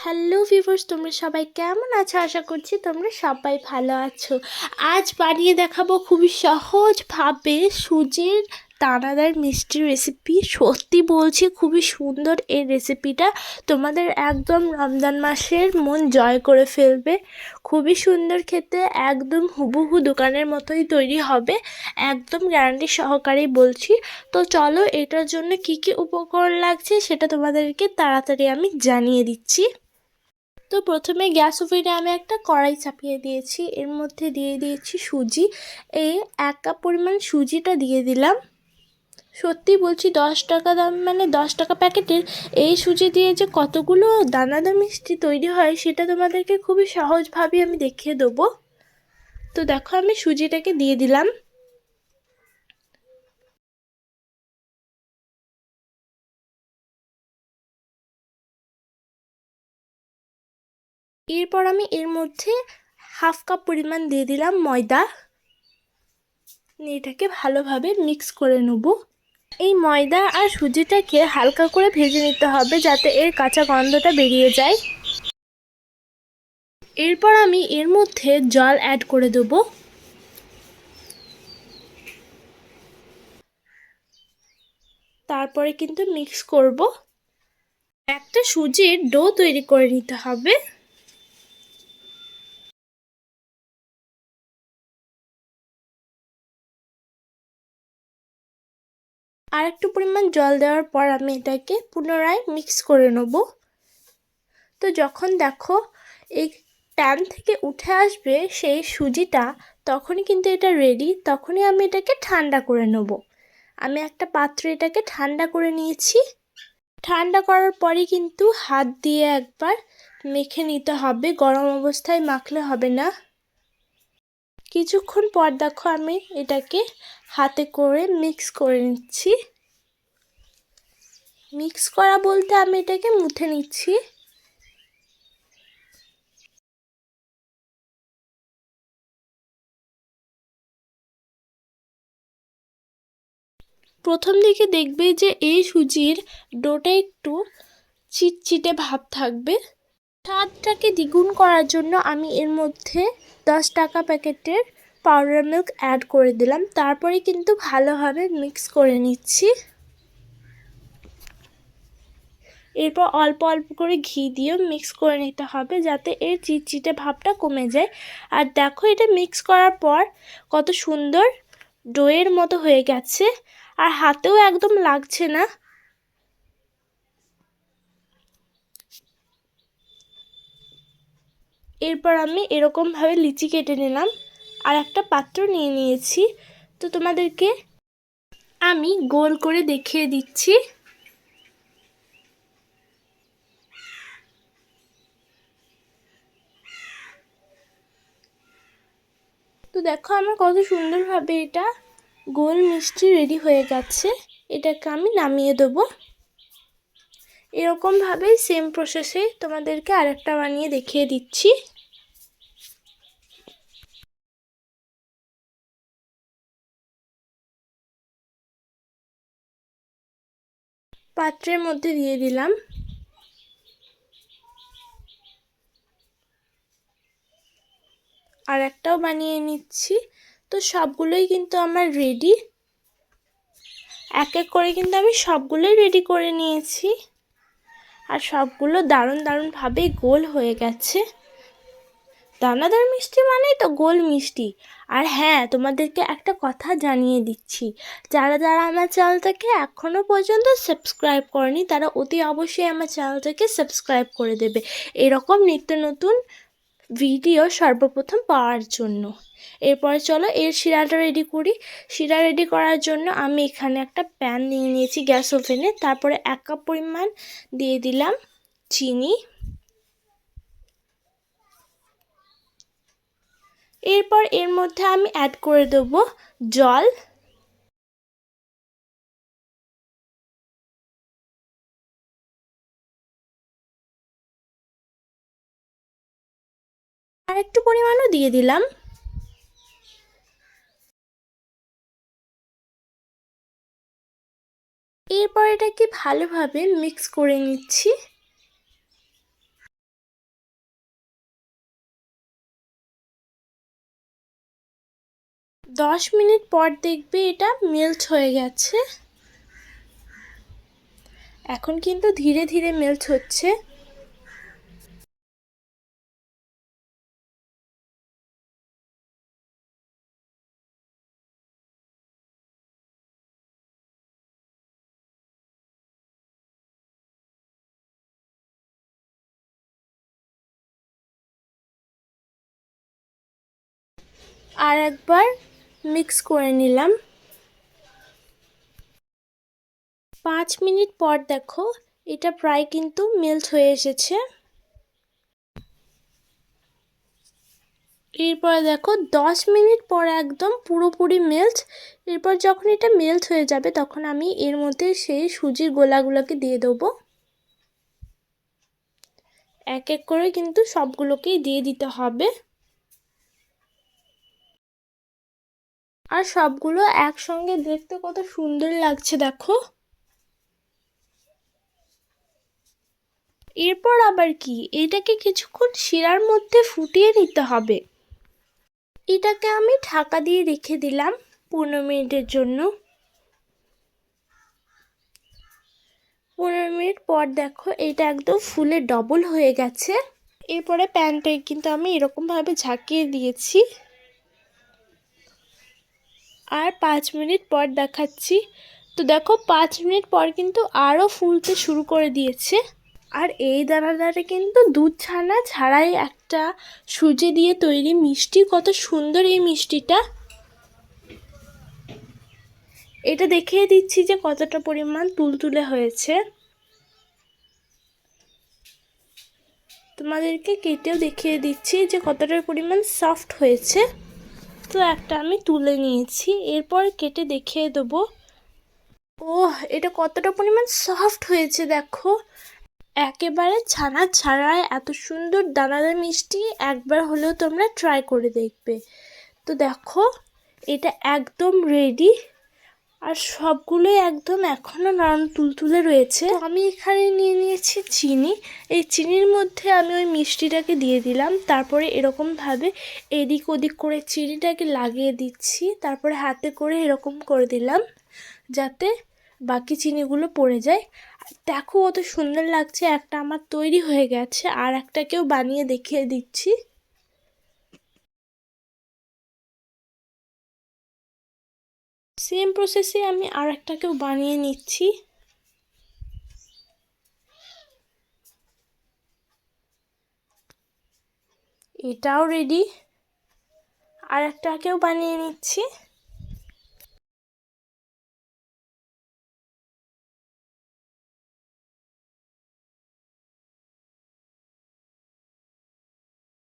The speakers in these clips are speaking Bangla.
হ্যালো ভিভার্স তোমরা সবাই কেমন আছো? আশা করছি তোমরা সবাই ভালো আছো। আজ বানিয়ে দেখাবো খুবই সহজভাবে সুজির দানাদার মিষ্টি রেসিপি সত্যি বলছি, খুবই সুন্দর এই রেসিপিটা তোমাদের একদম রমজান মাসের মন জয় করে ফেলবে। খুবই সুন্দর খেতে, একদম হুবহু দোকানের মতোই তৈরি হবে। একদম গ্যারান্টি সহকারেই বলছি। তো চলো, এটার জন্য কি কি উপকরণ লাগছে সেটা তোমাদেরকে তাড়াতাড়ি আমি জানিয়ে দিচ্ছি। তো প্রথমে গ্যাস ওভেনে আমি একটা কড়াই চাপিয়ে দিয়েছি। এর মধ্যে দিয়ে দিয়েছি সুজি। এই এক কাপ পরিমাণ সুজিটা দিয়ে দিলাম। সত্যি বলছি, দশ টাকা দাম মানে দশ টাকা প্যাকেটের এই সুজি দিয়ে যে কতগুলো দানাদার মিষ্টি তৈরি হয়, সেটা তোমাদেরকে খুবই সহজভাবে আমি দেখিয়ে দেবো। তো দেখো আমি সুজিটাকে দিয়ে দিলাম। এরপর আমি এর মধ্যে হাফ কাপ পরিমাণ দিয়ে দিলাম ময়দা। এটাকে ভালোভাবে মিক্স করে নেব। এই ময়দা আর সুজিটাকে হালকা করে ভেজে নিতে হবে যাতে এর কাঁচা গন্ধটা বেরিয়ে যায়। এরপর আমি এর মধ্যে জল অ্যাড করে দেবো। তারপরে কিন্তু মিক্স করব। একটা সুজির ডো তৈরি করে নিতে হবে। আর একটু পরিমাণ জল দেওয়ার পর আমি এটাকে পুনরায় মিক্স করে নেব। তো যখন দেখো এই প্যান থেকে উঠে আসবে সেই সুজিটা, তখনই কিন্তু এটা রেডি তখনই আমি এটাকে ঠান্ডা করে নেব। আমি একটা পাত্রে এটাকে ঠান্ডা করে নিয়েছি। ঠান্ডা করার পরে কিন্তু হাত দিয়ে একবার মেখে নিতে হবে, গরম অবস্থায় মাখলে হবে না। কিছুক্ষণ পর দেখো আমি এটাকে হাতে করে মিক্স করে নিচ্ছি। মিক্স করা বলতে আমি এটাকে মুথে নিচ্ছি। প্রথম দিকে দেখবে যে এই সুজির ডোটা একটু চিটচিটে ভাব থাকবে। স্বাদটাকে দ্বিগুণ করার জন্য আমি এর মধ্যে দশ টাকা প্যাকেটের পাউডার মিল্ক অ্যাড করে দিলাম। তারপরে কিন্তু ভালোভাবে মিক্স করে নিচ্ছি। এরপর অল্প অল্প করে ঘি দিয়েও মিক্স করে নিতে হবে যাতে এর চিটচিটে ভাবটা কমে যায়। আর দেখো এটা মিক্স করার পর কত সুন্দর ডোয়ের মতো হয়ে গেছে। আর হাতেও একদম লাগছে না। এরপর আমি এরকমভাবে লিচি কেটে নিলাম। আর একটা পাত্র নিয়ে নিয়েছি। তো তোমাদেরকে আমি গোল করে দেখিয়ে দিচ্ছি। দেখো আমার কত সুন্দরভাবে এটা গোল মিষ্টি রেডি হয়ে গেছে। এটাকে আমি নামিয়ে দেবো। এরকমভাবেই সেম প্রসেসে তোমাদেরকে আরেকটা বানিয়ে দেখিয়ে দিচ্ছি। পাত্রের মধ্যে দিয়ে দিলাম। আর একটাও বানিয়ে নিচ্ছি। তো সবগুলোই কিন্তু আমার রেডি এক এক করে কিন্তু আমি সবগুলোই রেডি করে নিয়েছি। আর সবগুলো দারুণ দারুণভাবে গোল হয়ে গেছে। দানাদার মিষ্টি মানেই তো গোল মিষ্টি। আর হ্যাঁ তোমাদেরকে একটা কথা জানিয়ে দিচ্ছি। যারা যারা আমার চ্যানেলটাকে এখনও পর্যন্ত সাবস্ক্রাইব করেনি, তারা অতি অবশ্যই আমার চ্যানেলটাকে সাবস্ক্রাইব করে দেবে। এরকম নিত্য নতুন ভিডিও সর্বপ্রথম পাওয়ার জন্য। এরপরে চলো এর শিরাটা রেডি করি। শিরা রেডি করার জন্য আমি এখানে একটা প্যান নিয়ে নিয়েছি গ্যাস ওভেনে তারপরে এক কাপ পরিমাণ দিয়ে দিলাম চিনি। এরপর এর মধ্যে আমি অ্যাড করে দেবো জল। আর একটু পরিমাণও দিয়ে দিলাম। এরপর এটাকে ভালোভাবে মিক্স করে নিচ্ছি। দশ মিনিট পর দেখবে এটা মেল্ট হয়ে গেছে। এখন কিন্তু ধীরে ধীরে মেল্ট হচ্ছে। আর একবার মিক্স করে নিলাম। পাঁচ মিনিট পর দেখো, এটা প্রায় কিন্তু মেল্ট হয়ে এসেছে। এরপর দেখো, দশ মিনিট পর একদম পুরোপুরি মেল্ট এরপর যখন এটা মেল্ট হয়ে যাবে, তখন আমি এর মধ্যে সেই সুজির গোলাগুলোকে দিয়ে দেবো। এক এক করে কিন্তু সবগুলোকেই দিয়ে দিতে হবে। আর সবগুলো একসঙ্গে দেখতে কত সুন্দর লাগছে, দেখো। এরপর আবার কি? এটাকে কিছুক্ষণ শিরার মধ্যে ফুটিয়ে নিতে হবে। এটাকে আমি ঢাকা দিয়ে রেখে দিলাম পনেরো মিনিটের জন্য। পনেরো মিনিট পর দেখো, এটা একদম ফুলে ডবল হয়ে গেছে। এরপরে প্যানটাকে কিন্তু আমি এরকমভাবে ঝাঁকিয়ে দিয়েছি। আর পাঁচ মিনিট পর দেখাচ্ছি। তো দেখো, পাঁচ মিনিট পর কিন্তু আরও ফুলতে শুরু করে দিয়েছে। আর এই দানাদারে কিন্তু দুধ ছানা ছাড়াই একটা সুজি দিয়ে তৈরি মিষ্টি। কত সুন্দর এই মিষ্টিটা। এটা দেখিয়ে দিচ্ছি যে কতটা পরিমাণ তুলতুলে হয়েছে। তোমাদেরকে কেটেও দেখিয়ে দিচ্ছি যে কতটা পরিমাণ সফট হয়েছে। তো একটা আমি তুলে নিয়েছি, এরপর কেটে দেখিয়ে দেবো। ও এটা কতটা পরিমাণ সফট হয়েছে দেখো। একেবারে ছানা ছাড়ায় এত সুন্দর দানাদার মিষ্টি, একবার হলেও তোমরা ট্রাই করে দেখবে। তো দেখো, এটা একদম রেডি আর সবগুলোই একদম এখনও নরম তুলতুলে রয়েছে। আমি এখানে নিয়ে নিয়েছি চিনি। এই চিনির মধ্যে আমি ওই মিষ্টিটাকে দিয়ে দিলাম। তারপরে এরকমভাবে এদিক ওদিক করে চিনিটাকে লাগিয়ে দিচ্ছি। তারপরে হাতে করে এরকম করে দিলাম যাতে বাকি চিনিগুলো পড়ে যায়। দেখো কত সুন্দর লাগছে। একটা আমার তৈরি হয়ে গেছে। আর একটাকেও বানিয়ে দেখিয়ে দিচ্ছি। সেম প্রসেসে আমি আর একটাকেও বানিয়ে নিচ্ছি। এটাও রেডি আর একটাকেও বানিয়ে নিচ্ছি।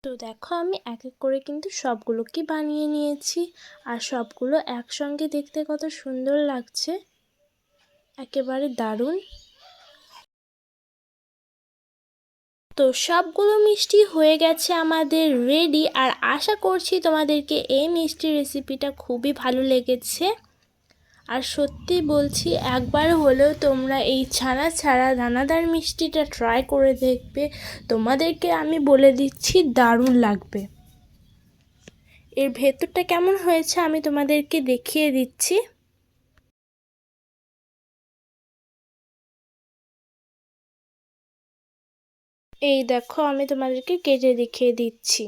তো দেখো আমি এক এক করে কিন্তু সবগুলোকে বানিয়ে নিয়েছি। আর সবগুলো একসঙ্গে দেখতে কত সুন্দর লাগছে। একেবারে দারুণ। তো সবগুলো মিষ্টি হয়ে গেছে আমাদের রেডি আর আশা করছি তোমাদেরকে এই মিষ্টি রেসিপিটা খুবই ভালো লেগেছে। আর সত্যি বলছি, একবার হলেও তোমরা এই ছানা ছাড়া দানাদার মিষ্টিটা ট্রাই করে দেখবে। তোমাদেরকে আমি বলে দিচ্ছি, দারুণ লাগবে। এর ভেতরটা কেমন হয়েছে আমি তোমাদেরকে দেখিয়ে দিচ্ছি। এই দেখো, আমি তোমাদেরকে কেটে দেখিয়ে দিচ্ছি।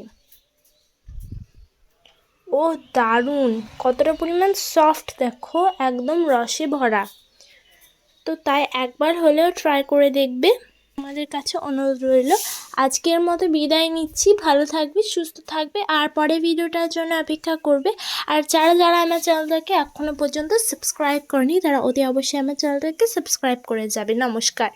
ও দারুণ। কতটা পরিমাণ সফট দেখো, একদম রসে ভরা। তো তাই একবার হলেও ট্রাই করে দেখবে। আমাদের কাছে অনুরোধ রইল, আজকের মতো বিদায় নিচ্ছি। ভালো থাকবে, সুস্থ থাকবে, আর পরে ভিডিওটার জন্য অপেক্ষা করবে। আর যারা যারা আমার চ্যানেলটাকে এখনও পর্যন্ত সাবস্ক্রাইব করেনি, তারা অতি অবশ্যই আমার চ্যানেলটাকে সাবস্ক্রাইব করে যাবে। নমস্কার।